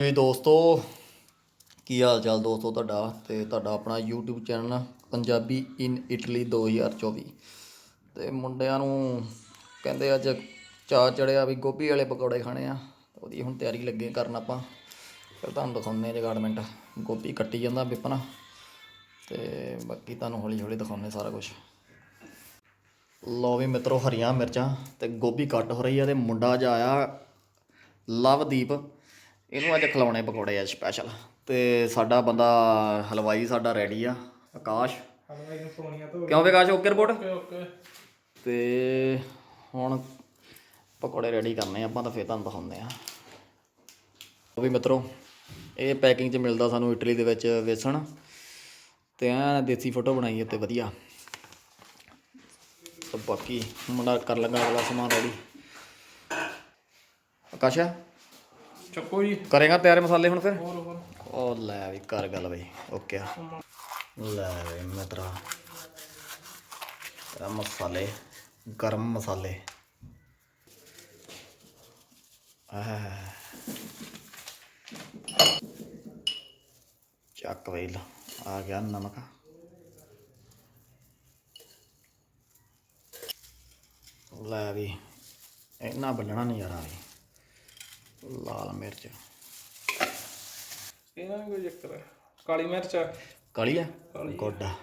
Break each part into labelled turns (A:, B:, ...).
A: ਜੀ ਦੋਸਤੋ, ਕੀ ਹਾਲ ਚਾਲ ਦੋਸਤੋ ਤੁਹਾਡਾ? ਤੇ ਤੁਹਾਡਾ ਆਪਣਾ YouTube channel Punjabi in Italy 2024 ਤੇ ਮੁੰਡਿਆਂ ਨੂੰ ਕਹਿੰਦੇ ਅੱਜ ਚਾਅ ਚੜਿਆ ਵੀ ਗੋਭੀ ਵਾਲੇ ਪਕੌੜੇ ਖਾਣੇ ਆ। ਉਹਦੀ ਹੁਣ ਤਿਆਰੀ ਲੱਗੇ ਕਰਨ ਆਪਾਂ। ਫਿਰ ਤੁਹਾਨੂੰ ਦਿਖਾਉਂਦੇ ਆ ਜਗਾੜਮੈਂਟ ਗੋਭੀ ਕੱਟੀ ਜਾਂਦਾ ਵਿਪਨ। ਤੇ ਬਾਕੀ ਤੁਹਾਨੂੰ ਹੌਲੀ ਹੌਲੀ ਦਿਖਾਉਂਦੇ ਸਾਰਾ ਕੁਝ ਲਓ ਵੀ ਮਿੱਤਰੋ, ਹਰੀਆਂ ਮਿਰਚਾਂ। ਤੇ ਗੋਭੀ ਕੱਟ ਹੋ ਰਹੀ ਆ ਤੇ ਮੁੰਡਾ ਜਿਹਾ ਆਇਆ ਲਵਦੀਪ। ਇਹਨੂੰ ਅੱਜ ਖਿਲਾਉਣੇ ਪਕੌੜੇ ਆ ਸਪੈਸ਼ਲ ਤੇ ਸਾਡਾ ਬੰਦਾ ਹਲਵਾਈ ਸਾਡਾ ਰੈਡੀ ਆ ਆਕਾਸ਼। ਕਿਉਂ ਵਿਕਾਸ਼ ਓਕੇ ਰਿਪੋਰਟ
B: ਓਕੇ
A: ਤੇ ਹੁਣ ਪਕੌੜੇ ਰੈਡੀ ਕਰਨੇ ਆਪਾਂ ਤਾਂ ਫੇਰ ਤੁਹਾਨੂੰ ਦਿਖਾਉਂਦੇ ਆ। ਉਹ ਵੀ ਮਿੱਤਰੋ ਇਹ ਪੈਕਿੰਗ 'ਚ ਮਿਲਦਾ ਸਾਨੂੰ ਇਟਲੀ ਦੇ ਵਿੱਚ ਵੇਸਣ। ਤੇ ਐ ਦੇਸੀ ਫੋਟੋ ਬਣਾਈ ਉੱਤੇ ਵਧੀਆ। ਤੇ ਬਾਕੀ ਮੁੰਡਾ ਕਰ ਲੱਗਾ ਅਗਲਾ ਸਮਾਨ ਰੈਡੀ ਆਕਾਸ਼ਾ।
B: ਚੱਕੋ ਜੀ।
A: ਕਰੇਗਾ ਤਿਆਰ ਮਸਾਲੇ ਹੁਣ ਫਿਰ?
B: ਹੋਰ ਹੋਰ।
A: ਉਹ ਲੈ ਵੀ ਕਰ ਗੱਲ ਬਈ ਓਕੇ ਆ। ਲੈ ਵੀ ਮਿੱਤਰਾ ਇਹ ਮਸਾਲੇ ਗਰਮ ਮਸਾਲੇ। ਆਹ। ਚੱਕ ਵੇਲ ਆ ਗਿਆ ਨਮਕ। ਲੈ ਵੀ ਇੰਨਾ ਬੱਲਣਾ ਨਜ਼ਾਰਾ ਵੀ। ਲਾਲ ਮਿਰਚ।
B: ਇਹਨਾਂ ਨੂੰ ਕੋਈ ਚੱਕਰ ਹੈ ਕਾਲੀ ਮਿਰਚ ਆ।
A: ਕਾਲੀ ਆ? ਗੋਡਾ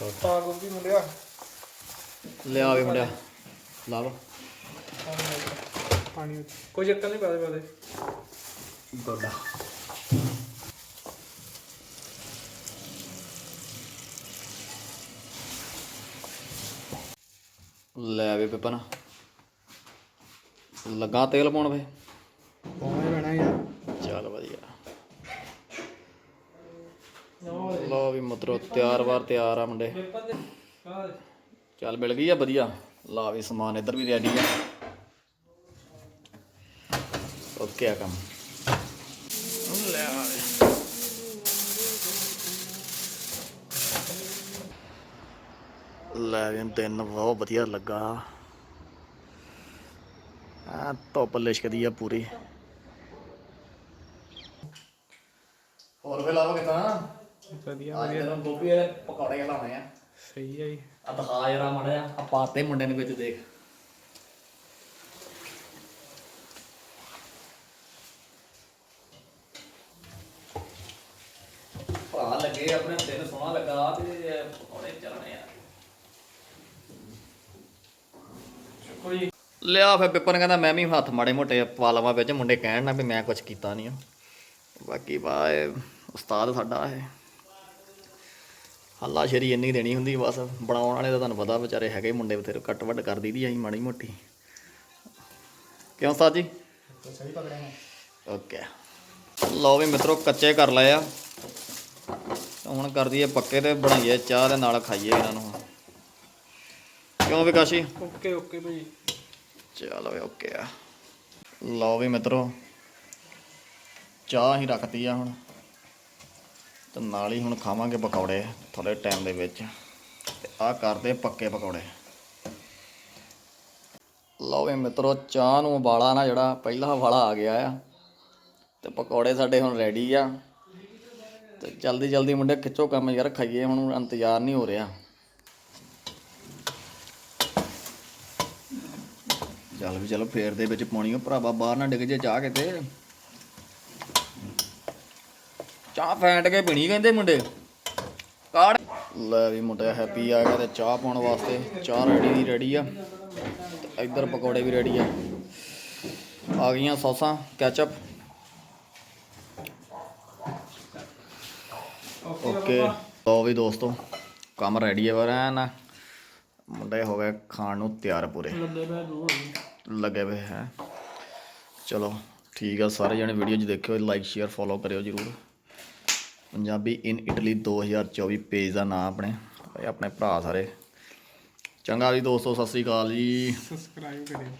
A: ਗੋਡਾ
B: ਪਾ ਗੋਭੀ ਮੁੰਡਿਆ।
A: ਲਿਆ ਵੀ ਮੁੰਡਿਆ। ਲਾਵ
B: ਪਾਣੀ ਵਿੱਚ। ਕੋਈ ਚੱਕਰ ਨਹੀਂ ਪਾਦੇ ਪਾਦੇ
A: ਗੋਡਾ ਲੈ ਵੀ ਪਿਪਨ ਲੱਗਾ ਤੇਲ ਪਾਉਣ ਵੇ।
B: ਪਾਉਣਾ ਪੈਣਾ ਯਾਰ।
A: ਚੱਲ ਵਧੀਆ। ਲਓ ਵੀ ਮਤਰੋ ਤਿਆਰ ਵਾਰ ਤਿਆਰ ਆ ਮੁੰਡੇ। ਚੱਲ ਮਿਲ ਗਈ ਆ ਵਧੀਆ। ਲਾ ਵੀ ਸਮਾਨ ਇੱਧਰ ਵੀ ਰੈਡੀ ਆ। ਓਕੇ ਆ ਕੰਮ ਲੈ ਆ ਵੇ। ਲੈ ਵੀ ਦਿਨ ਬਹੁਤ ਵਧੀਆ ਲੱਗਾ। ਆ ਧੁੱਪ ਲਿਸ਼ਕਦੀ ਆ ਪੂਰੀ। ਹੋਰ ਵੇ ਲਾਵਾ ਕਿਤਾ
B: ਵਧੀਆ
A: ਅੱਜ ਤੈਨੂੰ ਗੋਭੀ ਵਾਲੇ ਪਕੌੜੇ ਲਾਉਣੇ ਆ।
B: ਸਹੀ ਹੈ ਜੀ।
A: ਆ ਦਿਖਾ ਜਰਾ ਮੜਿਆ ਆ ਪਾਤੇ ਮੁੰਡੇ ਨੂੰ ਵਿੱਚ ਦੇਖ। ਭਾ ਲੱਗੇ ਆਪਣੇ ਦਿਨ ਸੋਹਣਾ ਲੱਗਾ ਤੇ ਪਕੌੜੇ ਚੱਲਣੇ ਆ।
B: ਚੱਕੋ
A: ਲਿਆ ਫਿਰ ਪਿੱਪਨ ਕਹਿੰਦਾ ਮੈਂ ਵੀ ਹੱਥ ਮਾੜੇ ਮੋਟੇ ਪਾ ਲਵਾਂ ਵਿੱਚ। ਮੁੰਡੇ ਕਹਿਣ ਨਾ ਵੀ ਮੈਂ ਕੁਝ ਕੀਤਾ ਨਹੀਂ ਆ। ਬਾਕੀ ਬਾ, ਇਹ ਉਸਤਾਦ ਸਾਡਾ ਇਹ। ਹੱਲਾ ਸ਼ੇਰੀ ਇੰਨੀ ਦੇਣੀ ਹੁੰਦੀ, ਬਸ ਬਣਾਉਣ ਵਾਲੇ ਤਾਂ ਤੁਹਾਨੂੰ ਪਤਾ, ਵਿਚਾਰੇ ਹੈਗੇ ਮੁੰਡੇ ਬਥੇਰੇ ਕੱਟ ਵੱਡ ਕਰ ਦਈਦੀ ਅਸੀਂ ਮਾੜੀ ਮੋਟੀ। ਕਿਉਂ ਉਸਤਾਦ ਜੀ?
B: ਸਹੀ ਪਕੜਿਆ
A: ਓਕੇ ਲਓ ਵੀ ਮਿੱਤਰੋ, ਕੱਚੇ ਕਰ ਲਏ ਆ। ਹੁਣ ਕਰ ਦਈਏ ਪੱਕੇ ਤੇ ਬਣਾਈਏ ਚਾਹ ਦੇ ਨਾਲ ਖਾਈਏ ਇਹਨਾਂ ਨੂੰ। ਕਿਉਂ ਵਿਕਾਸ਼ੀ?
B: ਓਕੇ ਓਕੇ ਭਾਈ
A: ਚਲੋ ਓਕੇ ਆ। ਲਓ ਵੀ ਮਿੱਤਰੋ ਚਾਹ ਹੀ ਰੱਖਤੀ ਆ ਹੁਣ। ਤੇ ਨਾਲ ਹੀ ਹੁਣ ਖਾਵਾਂਗੇ ਪਕੌੜੇ ਥੋੜੇ ਟਾਈਮ ਦੇ ਵਿੱਚ। ਤੇ ਆਹ ਕਰਦੇ ਪੱਕੇ ਪਕੌੜੇ। ਲਓ ਵੀ ਮਿੱਤਰੋ ਚਾਹ ਨੂੰ ਉਬਾਲਾ ਨਾ ਜਿਹੜਾ ਪਹਿਲਾ ਵਾਲਾ ਆ ਗਿਆ ਆ। ਤੇ ਪਕੌੜੇ ਸਾਡੇ ਹੁਣ ਰੈਡੀ ਆ। ਤੇ ਜਲਦੀ ਜਲਦੀ ਮੁੰਡੇ ਖਿੱਚੋ ਕੰਮ ਯਾਰ ਖਾਈਏ ਹੁਣ ਇੰਤਜ਼ਾਰ ਨਹੀਂ ਹੋ ਰਿਹਾ। ਚੱਲ ਵੀ ਚਲੋ ਫੇਰ ਦੇ ਵਿੱਚ ਪਾਉਣੀ ਉਹ ਭਰਾਵਾ ਬਾਹਰ ਨਾ ਡਿੱਗ ਜੇ ਚਾਹ ਕਿਤੇ। ਚਾਹ ਫੈਂਟ ਕੇ ਪੀਣੀ ਕਹਿੰਦੇ ਮੁੰਡੇ। ਕਾੜ ਲੈ ਵੀ ਮੁੰਡਾ ਹੈਪੀ ਆ ਗਿਆ ਤੇ ਚਾਹ ਪਾਉਣ ਵਾਸਤੇ। ਚਾਹ ਰੈਡੀ ਦੀ ਰੈਡੀ ਆ। ਤੇ ਇੱਧਰ ਪਕੌੜੇ ਵੀ ਰੈਡੀ ਆ। ਆ ਗਈਆਂ ਸੌਸਾਂ ਕੈਚਅਪ ਓਕੇ ਲਓ ਵੀ ਦੋਸਤੋ, ਕੰਮ ਰੈਡੀ ਹੈ ਵਰ ਨਾ ਮੁੰਡੇ ਹੋ ਗਏ ਖਾਣ ਨੂੰ ਤਿਆਰ ਪੂਰੇ।
B: ਲੱਗੇ ਬੈ
A: ਹੋਏ ਹੈ। ਚਲੋ, ਠੀਕ ਆ। ਸਾਰੇ ਜਣੇ ਵੀਡੀਓ 'ਚ ਦੇਖਿਓ ਲਾਈਕ ਸ਼ੇਅਰ ਫੋਲੋ ਕਰਿਓ ਜਰੂਰ। ਪੰਜਾਬੀ ਇਨ ਇਟਲੀ 2024 ਪੇਜ ਦਾ ਨਾਮ ਆਪਣੇ। ਆਪਣੇ ਭਰਾ ਸਾਰੇ। ਚੰਗਾ ਜੀ, ਦੋਸਤੋ, ਸਤਿ ਸ੍ਰੀ ਅਕਾਲ ਜੀ।
B: ਸਬਸਕ੍ਰਾਈਬ ਕਰਿਓ।